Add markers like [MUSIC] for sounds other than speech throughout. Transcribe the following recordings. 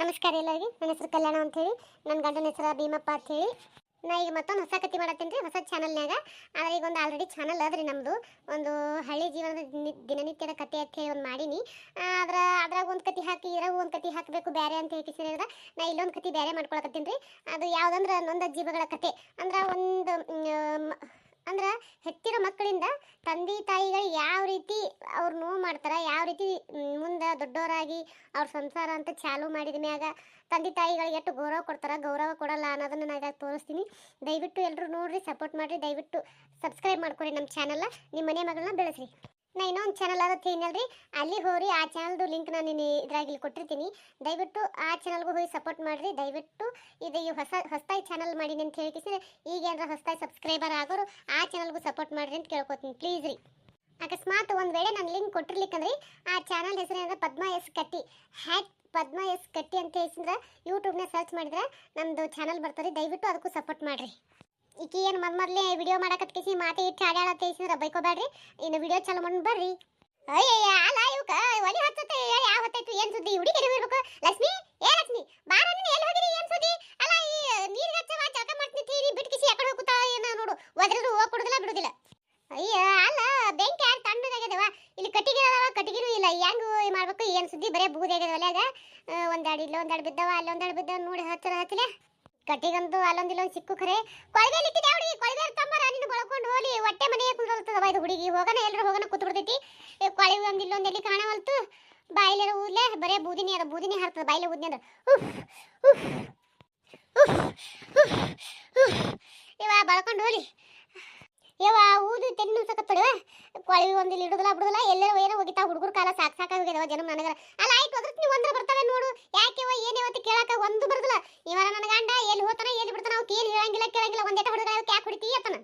ನಮಸ್ಕಾರ ಎಲ್ಲರಿಗೆ. ನನ್ನ ಹೆಸರು ಕಲ್ಯಾಣ ಅಂತ ಹೇಳಿ ನನ್ನ ಗಂಡನ ಹೆಸರು ಭೀಮಪ್ಪ ಅಂತ ಹೇಳಿ ನಾ ಈಗ ಮತ್ತೊಂದು ಹೊಸ ಕತೆ ಮಾಡತ್ತೀನಿ ರೀ, ಹೊಸ ಚಾನಲ್ನಾಗ ಆದ್ರೆ ಈಗ ಒಂದು ಆಲ್ರೆಡಿ ಚಾನಲ್ ಅದ್ರಿ ನಮ್ಮದು ಒಂದು ಹಳ್ಳಿ ಜೀವನದ ದಿನನಿತ್ಯದ ಕತೆ ಅಂತ ಹೇಳಿ ಒಂದು ಮಾಡೀನಿ. ಅದ್ರ ಅದ್ರಾಗ ಒಂದು ಕತೆ ಹಾಕಿ, ಇದ್ರಾಗ ಒಂದು ಕತೆ ಹಾಕಬೇಕು ಬೇರೆ ಅಂತ ಹೇಳಿ ನಾ ಇಲ್ಲೊಂದು ಕತೆ ಬೇರೆ ಮಾಡ್ಕೊಳಕತ್ತೀನಿ ರೀ. ಅದು ಯಾವುದಂದ್ರೆ ನೊಂದ ಜೀವಗಳ ಕತೆ ಅಂದ್ರೆ ಒಂದು ಅಂದ್ರೆ ಹೆತ್ತಿರೋ ಮಕ್ಕಳಿಂದ ತಂದೆ ತಾಯಿಗಳು ಯಾವ ರೀತಿ ಅವ್ರು ನೋವು ಮಾಡ್ತಾರೆ, ಯಾವ ರೀತಿ ಮುಂದೆ ದೊಡ್ಡವರಾಗಿ ಅವ್ರ ಸಂಸಾರ ಅಂತ ಚಾಲು ಮಾಡಿದ ಮ್ಯಾಗ ತಂದೆ ತಾಯಿಗಳಿಗೆ ಎಷ್ಟು ಗೌರವ ಕೊಡ್ತಾರೆ, ಗೌರವ ಕೊಡಲ್ಲ ಅನ್ನೋದನ್ನ ನಾನು ಇದಾಗ ತೋರಿಸ್ತೀನಿ. ದಯವಿಟ್ಟು ಎಲ್ಲರೂ ನೋಡ್ರಿ ಸಪೋರ್ಟ್ ಮಾಡ್ರಿ, ದಯವಿಟ್ಟು ಸಬ್ಸ್ಕ್ರೈಬ್ ಮಾಡ್ಕೊರಿ ನಮ್ಮ ಚಾನಲ್ನ ನಿಮ್ಮ ಮನೆ ಮಗಳನ್ನ ಬೆಳೆಸ್ರಿ. ನಾ ಇನ್ನೊಂದು ಚಾನಲ್ ಅದ ಏನಲ್ರಿ ಅಲ್ಲಿ ಹೋಗ್ರಿ, ಆ ಚಾನಲ್ದು ಲಿಂಕ್ ನಾನು ನಿನ್ನ ಇದ್ರಾಗಿ ಇಲ್ಲಿ ಕೊಟ್ಟಿರ್ತೀನಿ. ದಯವಿಟ್ಟು ಆ ಚಾನಲ್ಗೂ ಹೋಗಿ ಸಪೋರ್ಟ್ ಮಾಡಿರಿ. ದಯವಿಟ್ಟು ಇದು ಈ ಹೊಸ ಹೊಸದಾಗಿ ಚಾನಲ್ ಮಾಡಿ ಅಂತ ಹೇಳಿ ಈಗ ಏನಾರ ಹೊಸದಾಗಿ ಸಬ್ಸ್ಕ್ರೈಬರ್ ಆಗೋರು ಆ ಚಾನಲ್ಗೂ ಸಪೋರ್ಟ್ ಮಾಡಿರಿ ಅಂತ ಕೇಳ್ಕೊತೀನಿ. ಪ್ಲೀಸ್ ರೀ. ಅಕಸ್ಮಾತ್ ಒಂದು ವೇಳೆ ನಾನು ಲಿಂಕ್ ಕೊಟ್ಟಿರ್ಲಿಕ್ಕಂದ್ರೆ ಆ ಚಾನಲ್ ಹೆಸರೇನಂದ್ರೆ Padma S Katti hat Padma S Katti ಅಂತ ಹೇಳಿದ್ರೆ ಯೂಟ್ಯೂಬ್ನ ಸರ್ಚ್ ಮಾಡಿದ್ರೆ ನಮ್ಮದು ಚಾನಲ್ ಬರ್ತದೆ. ದಯವಿಟ್ಟು ಅದಕ್ಕೂ ಸಪೋರ್ಟ್ ಮಾಡಿರಿ. ಈಕಿ ಏನು ಮೊದ್ ಮೊದಲೇ ವಿಡಿಯೋ ಮಾಡಕತ್ ಕೇಸಿ ಮಾತೆ ಇಟ್ಟು ಹಾಡ್ಯಾಳತ್ತೆ ಹೇಳಿದ್ರೆ ಬೈಕೋಬೇಡ್ರಿ. ಇನ್ನು ವಿಡಿಯೋ ಚಾಲು ಮಾಡಿ ಬರ್ರಿ. ಅಯ್ಯಯ್ಯ, ಅಲ್ಲ ಇವಕ್ಕ ಒಲಿ ಹತ್ತತ್ತೆ ಯಾವ ಹೊತ್ತಾಯ್ತು, ಏನು ಸುದ್ದಿ? ಹುಡುಗಿ ಇರಬೇಕು ಲಕ್ಷ್ಮಿ? ಏ ಲಕ್ಷ್ಮಿ ಬಾರ ಎಲ್ಲಿ ಹೋಗಿರಿ ಏನು ಸುದ್ದಿ? ಅಲ್ಲ ಈ ನೀರ್ ಹಚ್ಚವ ಜಳಕ ಮಾಡ್ತೀನಿ, ತೀರಿ ಬಿಟ್ಕಿಸಿ ಕಿಸಿ ಕಡೆ ಹೋಗುತ್ತಾ ಏನೋ ನೋಡು. ಒದ್ರದು ಹೋಗಿ ಕೊಡುದಿಲ್ಲ, ಬಿಡುದಿಲ್ಲ. ಅಯ್ಯ, ಅಲ್ಲ, ಬೆಂಕಿ ಯಾರು ತಣ್ಣಗಾಗ್ಯದವ. ಇಲ್ಲಿ ಕಟ್ಟಿಗೆ ಅದಾವ ಕಟ್ಟಿಗೆನೂ ಇಲ್ಲ, ಹೆಂಗ್ ಮಾಡ್ಬೇಕು? ಏನ್ ಸುದ್ದಿ? ಬರೇ ಬೂದಿ ಆಗ್ಯದ ಒಲ್ಯಾಗ. ಒಂದೆರಡು ಇಲ್ಲ ಒಂದೆರಡು ಬಿದ್ದವ ಒಂದಾಡಿ ಬಿದ್ದವ, ನೋಡಿ, ಹಚ್ಚರ, ಹಚ್ಚಲೆ. ಕಟ್ಟಿಗಂತೂ ಅಲ್ಲೊಂದು ಇಲ್ಲೊಂದು ಸಿಕ್ಕು ಖರೆ. ಕೊಳವೆ ಇಟ್ಟಿದ್ದೆ ಹುಡುಗಿ? ಕೊಳವೆ ತಂಬಾರ? ನಿನ್ನ ಬಳಕೊಂಡು ಹೋಲಿ ಹೊಟ್ಟೆ ಮನೆಗೆ ಕುಂದ್ರಲ್ತದವ ಇದು ಹುಡುಗಿ. ಹೋಗನ ಎಲ್ಲರೂ ಹೋಗನ ಕೂತು ಬಿಡ್ತೈತಿ ಕೊಳವೆ ಒಂದು ಇಲ್ಲೊಂದು ಎಲ್ಲಿ ಕಾಣವಲ್ತು? ಬಾಯಿಲೆರ ಊದ್ಲೆ? ಬರೇ ಬೂದಿನಿ ಅದ, ಬೂದಿನಿ ಹಾರ್ತದ ಬಾಯಿಲೆ ಊದ್ನಿ ಅಂದ್ರ. ಉಫ್ ಉಫ್ ಉಫ್ ಉಫ್ ಉಫ್. ಇವ ಬಳಕೊಂಡು ಹೋಲಿ ಯವ್ವ, ಊದು ಕೊಳವಿ ಒಂದಿಲ್ಲ ಇಡುದಿಲ್ಲ, ಬಿಡುದಿಲ್ಲ. ಎಲ್ಲರೂ ಏನೋ ಹೋಗಿತಾ ಹುಡುಗರ ಕಾಲ ಸಾಕ್ ಸಾಕ ಜನ ನನಗರ ಅಲ್ಲ ಆಯ್ತು ಅದ್ರ ನೀವು ಒಂದ್ರ ಬರ್ತಾವೆ ನೋಡು ಯಾಕೆವ ಏನೇ ಅವತ್ತು ಕೇಳಕ ಒಂದು ಬರುದಿಲ್ಲ ಇವರ ನನ್ನ ಗಂಡ ಎಲ್ಲಿ ಹೋತಾನ ಎಲ್ಲಿ ಬಿಡ್ತಾನ ಅವಕ್ಕೆ ಏನು ಹೇಳಂಗಿಲ್ಲ ಕೇಳಂಗಿಲ್ಲ ಒಂದೇಟ ಹುಡುಗ ಅವಕ್ಕೆ ಯಾಕೆ ಹೊಡಿತಿ ಅತ್ತನ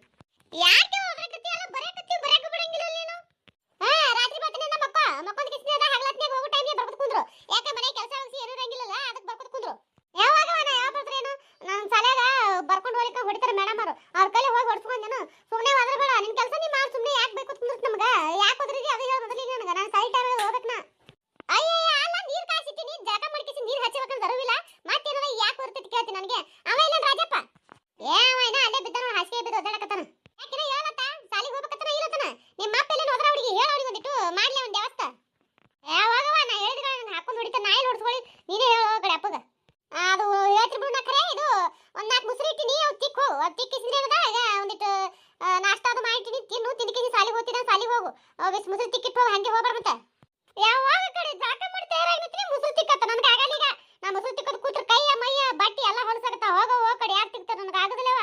ಯಾಕೆ ಹೋಗ್ರಕತ್ತಿ ಅಲ್ಲ ಬರಕತ್ತಿ ಬರಕ ಬಿಡಂಗಿಲ್ಲ ನೀನು ಹಾ ರಾತ್ರಿ ಬರ್ತೀನಿ ಮಕ್ಕ ಮಕ್ಕೊಂದ್ ಕಿಸ್ನಿ ಅದ ಹಗಲತ್ನಾಗ ಹೋಗೋ ಟೈಮಿಗೆ ಬರ್ಕೊತ ಕುಂದ್ರು ಯಾಕೆ ಮನೆ ಕೆಲಸ ಹೊಲಿಸಿ ಏನು ಇರಂಗಿಲ್ಲಲ್ಲ ಅದಕ್ಕೆ ಬರ್ಕೊತ ಕುಂದ್ರು ಯಾವಾಗ ನಾ ಯಾವ ಬರ್ತಾರೇನು ನನ್ನ ಸಲ್ಯಾಗ ಬರ್ಕೊಂಡು ಹೋಗ್ಲಿಕ್ಕೆ ಹೊಡಿತಾರೆ ಮೇಡಮ್ ಅವರು ಅವ್ರ ಕೈಲಿ ಹೋಗಿ ಹೊಡ್ಸ್ಕೊಂಡೇನು ಸುಮ್ಮನೆ ಹೋದ್ರೆ ಬೇಡ ನಿನ್ ಕೆಲಸ ನೀ ಮಾಡಿ ಸುಮ್ಮನೆ ಯಾಕೆ ಬೇಕು ಕುಂದ್ರತ್ ನಮ್ಗ ಯಾಕೆ ಹೋದ್ರಿ ಅದು ಹೇಳ ಮೊದಲಿಗೆ ನನಗೆ ನಾನು ಸರಿ ಟೈಮ್ ಹೋಗ್ಬೇಕು ನಾ ಅಯ್ಯಯ್ಯ ಅಲ್ಲ ನೀರ್ ಕಾಯಿಸಿಟ್ಟಿನಿ ಜಳಕ ಮಾಡ್ಕೇಸಿ ನೀರ್ ಹಚ್ಚಬೇಕಂತ ಬರುವಿಲ್ಲ ಮತ್ತೇನಾರ ಬರ್ತೈತಿ ನನಗೆ? ಅವ ಇಲ್ಲ ರಾಜಪ್ಪ. ಏ ಅವ ಇನ್ನ ಅಲ್ಲೇ ಬಿದ್ದಾನ ಹಾಸಿಗೆ ಬಿದ್ದು ಒದ್ದಾಡಕತ್ತಾನ. ಯಾಕಿರ ಹೇಳತ್ತ? ಸಾಲಿಗೆ ಹೋಗ್ಬೇಕತ್ತಾನ ಇಲ್ಲತ್ತಾನ ನಿಮ್ಮ ಅಪ್ಪ ಇಲ್ಲ ಹೋದ್ರ ಅವ್ರಿಗೆ ಹೇಳ ಅವ್ರಿಗೆ ಒಂದಿಟ್ಟು, ಮಾಡ್ಲಿ ಒಂದು ವ್ಯವಸ್ಥೆ. ಯಾವಾಗವ ನಾ ಹೇಳಿದ್ರೆ ನಾನು ಹಾಕೊಂಡು ಹೊಡಿತ, ನಾಯಿ ನೋಡ್ಸ್ಕೊಳ್ಳಿ ನೀನೇ ಹೇಳೋ ಅಪ್ಪಗ. ಅದು ಹೇಳ್ತಿ ಬಿಡು ನಾ ಇದು ಒಂದ್ ನಾಲ್ಕು ಮುಸ್ರಿ ಇಟ್ಟಿನಿ, ಅವು ತಿಕ್ಕು. ಅದು ತಿಕ್ಕಿಸಿದ್ರೆ ಏನದ? ಒಂದಿಟ್ಟು ನಾಷ್ಟ ಅದು ಮಾಡಿಟ್ಟಿನಿ, ತಿನ್ನು ತಿನ್ಕಿನಿ ಸಾಲಿಗೆ ಹೋಗ್ತೀನಿ ಸಾಲಿಗೆ ಹೋಗು. ಅವಾಗ ಮುಸ್ರಿ ತಿಕ್ಕಿಟ್ಟು ಹೋಗಿ ಹಂಗೆ ಹೋಗ್ಬಾರ ಮತ್ತೆ ಯಾವಾಗ ಕಡೆ ಜಾಕ ಮಾಡಿ ತಯಾರಾಗಿರ್ತೀನಿ ಮುಸ್ರಿ ತಿಕ್ಕತ್ತ ನನಗೆ ಆಗಲ್ಲ ಈಗ ನಾ ಮುಸ್ರಿ ತಿಕ್ಕೋದು ಕೂತ್ರ ಕೈಯ ಮೈಯ ಬಟ್ಟಿ ಎಲ್ಲ ಹೊಲಸಾಗತ್ತ ಹೋಗ ಹೋಗ ಕಡೆ ಯಾರು ತಿಕ್ತಾರ ನನಗೆ ಆಗೋದಿಲ್ಲವ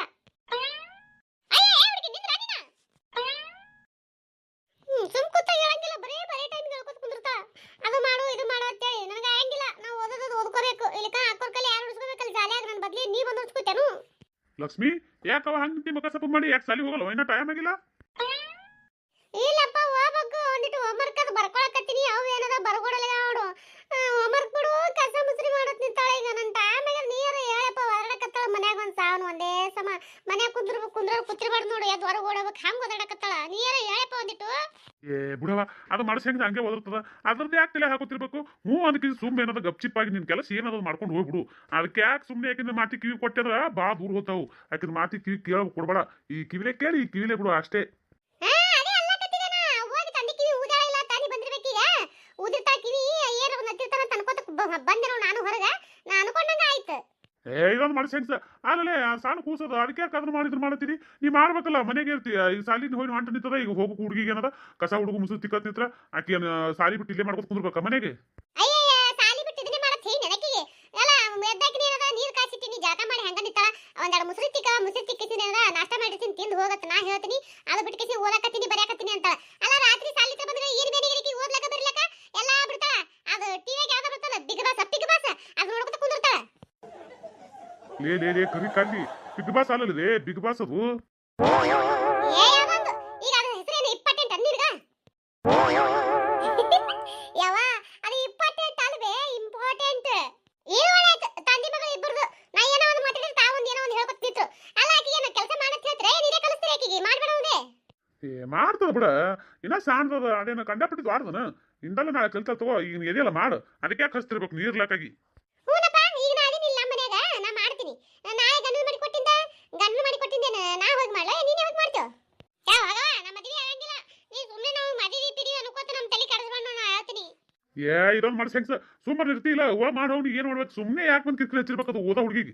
ಅಯ್ಯ ಏ ಹುಡುಗಿ ನಿಂದ್ರ ನೀನ ಹ್ಮ್ ಸುಮ್ ಕೂತ ಹೇಳಂಗಿಲ್ಲ ಬರೇ ಬರೇ ಟೈಮ್ ಹೇಳ್ಕೊತ ಕುಂದಿರ್ತಾ ಅದು ಮಾಡು ಇದು ಮಾಡು ಅಂತೇಳಿ ನನಗೆ ಆಗಂಗಿಲ್ಲ ನಾವು ಓದೋದು ಓದ್ಕೋಬೇಕು ಇಲ್ಲಿಕ ಹಾಕೋರ್ ಕಲೆ ಯಾರು ಉಡ್ಸ್ಕೋಬೇಕಲ್ಲ ಜಾಲಿಯಾಗ ನನ್ನ ಬದ್ಲಿ ನೀ ಬಂದು ಉಡ್ಸ್ಕೊತೇನು ಲಕ್ಷ್ಮಿ ಯಾಕವ ಹಂಗ ನಿಂತಿ ಮಕ ಸಪ್ಪ ಮಾಡಿ? ಯಾಕೆ ಸಾಲಿ ಹೋಗಲ್ಲ? ಇನ್ನ ಟೈಮ್ ಆಗಿಲ್ಲ? ಇಲ್ಲಪ್ಪ ಹೋಗ್ಬೇಕು ಒಂದಿಟ್ಟು ಹೋಮ್ವರ್ಕ್ ಅದು ಬರ್ಕೊಳಕತ್ತೀನಿ. ಅವು ಏನದ ಬರ್ಕೊಡಲ್ಲ ಅವಳು ಹೋಮ್ವರ್ಕ್ ಬಿಡು ಕಸ ಮುಸ್ರಿ ಮಾಡತ್ ನಿಂತಾಳೆ ಈಗ. ನನ್ನ ಟೈಮ್ ಆಗಿಲ್ಲ. ನೀರು ಹೇಳಪ್ಪ, ಹೊರಡಕತ್ತಾಳ ಮನ್ಯಾಗ ಒಂದು ಸಾವನ್ ಒಂದೇ ಸಮ. ಮನ್ಯಾಗ ಕುಂದ್ರ ಕುಂದ್ರ ಕುತ್ತಿರ್ಬಾರ್ದು ನೋಡು. ಎದ್ದು ಹೊರಗೆ ಓಡಬೇಕು ಹಂಗ ಓದಾಡಕತ್ತಾಳ ನೀರ ಹೇಳಪ್ಪ ಒಂದಿಟ್ಟು? ಏ, ಬಿಡವ, ಅದು ಮಾಡಿಸಿ ಹೆಂಗೆ ಹಂಗೆ ಓದಿರ್ತದ ಅದ್ರದ್ದು ಯಾಕೆ ತಲೆ ಹಾಕೋತಿರ್ಬೇಕು? ಹ್ಞೂ ಅದಕ್ಕೆ ಸುಮ್ಮನೆ ಏನದ ಗಪ್ಚಿಪ್ಪಾಗಿ ನಿನ್ ಕೆಲಸ ಏನದ ಮಾಡ್ಕೊಂಡು ಹೋಗ್ಬಿಡು. ಅದಕ್ಕೆ ಯಾಕೆ ಸುಮ್ಮನೆ ಯಾಕಂದ್ರೆ ಮಾತಿ ಕಿವಿ ಕೊಟ್ಟಿದ್ರ ಭಾಳ ದೂರ ಹೋಗ್ತಾವು. ಯಾಕಂದ್ರೆ ಮಾತಿ ಕಿವಿ ಕೇಳಿ ಕೊಡ್ಬೇಡ. ಈ ಕಿವಿಲೆ ಕೇಳಿ, ಈ ಕಿವಿಲೆ ಬಿಡು ಅಷ್ಟೇ ಹಾ ಅದೇ ಅಲ್ಲಕತ್ತಿದೇನ ಹೋಗಿ ತಂದಿ ಕಿವಿ ಊದಾಳ ಇಲ್ಲ ತಾನಿ ಬಂದಿರ್ಬೇಕೀಗ ಊದಿರ್ತಾ ಕಿವಿ ಏನಾರ ನತ್ತಿರ್ತಾನ ಅಂತ ಅನ್ಕೋತ ಬಂದಿರೋ ನಾನು ಹೊರಗ ನಾ ಅನ್ಕೊಂಡಂಗ ಆಯ್ತು ಏ, ಇದೊಂದು ಮಾಡಿ ಸೆನ್ಸ್ ಆಮೇಲೆ ಸಣ್ಣ ಕೂಸದ, ಅದಕ್ಕೆ ಯಾಕೆ ಮಾಡಿದ್ರು ಮಾಡತ್ತೀರಿ ನೀ ಮಾಡ್ಬೇಕಲ್ಲ, ಮನೆಗೆ ಇರ್ತೀಯ ಈ ಸಾಲಿನ ಹೋಗಿ ಹೊಂಟ ನಿಂತದ, ಈಗ ಹೋಗು ಹುಡುಗಿಗೆ ಏನದ, ಕಸ ಹುಡುಗ ಮುಸು ತಿಕ್ಕತ್ ನಿಂತ್ರ, ಆಕಿ ಸಾಲಿ ಬಿಟ್ಟು ಇಲ್ಲೇ ಮಾಡ್ಕೊತ ಕುಂದ್ರಬೇಕ ಮನೆಗೆ? ಸಾಲಿ ತಿಂದು ನಾ ಹೇಳ್ತೀನಿ ಅಂತಾಳ. ಅಲ್ಲ, ರಾತ್ರಿ ಸಾಲಿ ಎಲ್ಲಾ ಬಿಡ್ತಾಳ? ಅದು ಬಿಗ್ ಬಾಸ್ ಬಿಗ್ ಬಾಸ್, ಅದು ನೋಡ್ಕೊತ ಲೇ ಲೇ ಲೇ ಕರಿ ಕಲ್ಲಿ ಬಿಗ್ ಬಾಸ್ ಅಲ್ಲದೆ ಬಿಗ್ ಬಾಸ್ ಅದು. [LAUGHS] ಮಾಡ್ತದ ಬಿಡ. ಇನ್ನ ಸಾಣ್ದದ ಅದೇನು ಕಂಡಪಟ್ಟಿದ್ದು ಆಡ್ದನ. ಇಂದಲ್ಲ ನಾಳೆ ಕಲ್ತ ತಗೋ ಈಗ ಎದೆಯಲ್ಲ ಮಾಡು. ಅದಕ್ಕೆ ಯಾಕೆ ಹಚ್ತಿರ್ಬೇಕು ನೀರ್ಲಾಕಾಗಿ? ಏ ಇದೊಂದು ಮಾಡ್ಸಿ ಹೆಂಗ್ ಸುಮ್ಮನೆ ಇರ್ತಿಲ್ಲ ಇಲ್ಲ ಓ ಮಾಡೋನು ಏನು ಮಾಡ್ಬೇಕು? ಸುಮ್ಮನೆ ಯಾಕೆ ಬಂದು ಕಿರ್ಕಿರಿ ಹಚ್ಚಿರ್ಬೇಕು ಅದು ಓದೋ ಹುಡುಗಿಗೆ?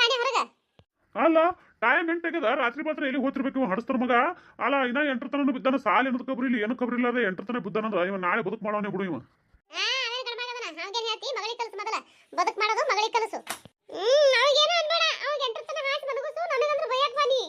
ತಾನೇ ಅಲ್ಲ ಟೈಮ್ ಎಂಟಾಗ್ಯದ ರಾತ್ರಿ ಮಾತ್ರ ಎಲ್ಲಿ ಹೋಗ್ತಿರ್ಬೇಕು? ಇವ್ ಹಡಸ್ತಾರ ಮಗ. ಅಲ್ಲ ಇನ್ನ ಎಂಟ್ರ ತನ ಬಿದ್ದಾನ ಸಾಲ ಏನದ ಕಬ್ರಿ ಇಲ್ಲಿ ಏನು ಕಬ್ರಿ ಇಲ್ಲ ಅದೇ ಎಂಟ್ರ ತನಕ ಬಿದ್ದಾನಂದ್ರ ಇವ ನಾಳೆ ಬದುಕು ಮಾಡೋನೆ ಬಿಡು ಇವ ಬದುಕ್ ಮಾಡೋದು ಮಗಳಿಗೆ ಕಲಸು. ಹ್ಮ್ ಏನೋ ಅನ್ಬೇಡ. ಅವಾಗ ಎಂಟ್ರ ತನ ಹಾಕಿ ಮನಗುಸು ನನಗಂದ್ರ ಬೈಯಕ್ ಬನ್ನಿ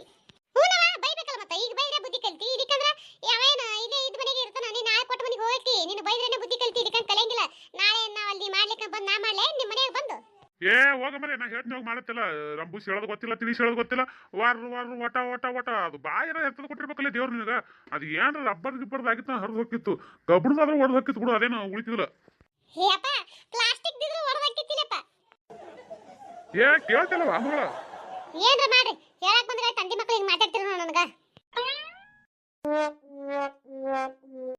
ಹೂನವ ಬೈಬೇಕಲ್ಲ ಮತ್ತ ಈಗ ಬೈದ್ರೆ ಬುದ್ಧಿ ಕಲ್ತಿ ಇದಕ್ಕಂದ್ರ ಯಾವೇನ ಇಲ್ಲೇ ಇದ್ ಮನೆಗೆ ಇರ್ತಾನ ನೀ ನಾಳೆ ಕೊಟ್ಟ ಮನೆಗೆ ಹೋಗ್ತಿ ನೀನು ಬೈದ್ರೇನೆ ಬುದ್ಧಿ ಕಲ್ತಿ ಇದಕ್ಕಂತ ಕಲಿಯಂಗಿಲ್ಲ ನಾಳೆ ನಾವ್ ಅಲ್ಲಿ ಮಾಡ್ಲಿಕ್ಕೆ ಬಂದ್ ನಾ ಮಾಡ್ಲೆ ನಿಮ್ ಮನೆಗೆ ಬಂದು ಏ ಹೋಗ ಮರೆ ನಾ ಹೇಳ್ತೀನಿ ಹೋಗಿ ಮಾಡತ್ತಿಲ್ಲ. ರಂಬೂಸ್ ಹೇಳೋದು ಗೊತ್ತಿಲ್ಲ ತಿಳಿಸಿ ಹೇಳೋದು ಗೊತ್ತಿಲ್ಲ. ವಾರ ವಾರ ಓಟ ಓಟ ಓಟ ಅದು ಬಾಯಿರ ಎತ್ತದ ಕೊಟ್ಟಿರ್ಬೇಕಲ್ಲ ದೇವ್ರ ನಿಮಗ ಅದು ಏನ್ರ ರಬ್ಬರ್ ಗಿಬ್ಬರ್ದು ಆಗಿತ್ತು ಹರಿದು ಹೋಗಿತ್ತು ಕಬ್ಬಣದಾದ್ರೂ ಹೊಡೆದು ಹೋಗಿತ್ತು ಬಿಡು ಅದೇನು ಉಳಿತಿಲ್ಲ ಏ ಕೇಳ್ತಿಲ್ಲ ಮಗಳ? ಏನ್ರ ಮಾಡ್ರಿ ಹೇಳಕ್ ಬಂದ್ರೆ ತಂದೆ ಮಕ್ಳು ಹಿಂಗ್ ಮಾತಾಡ್ತಿರ ನನಗ.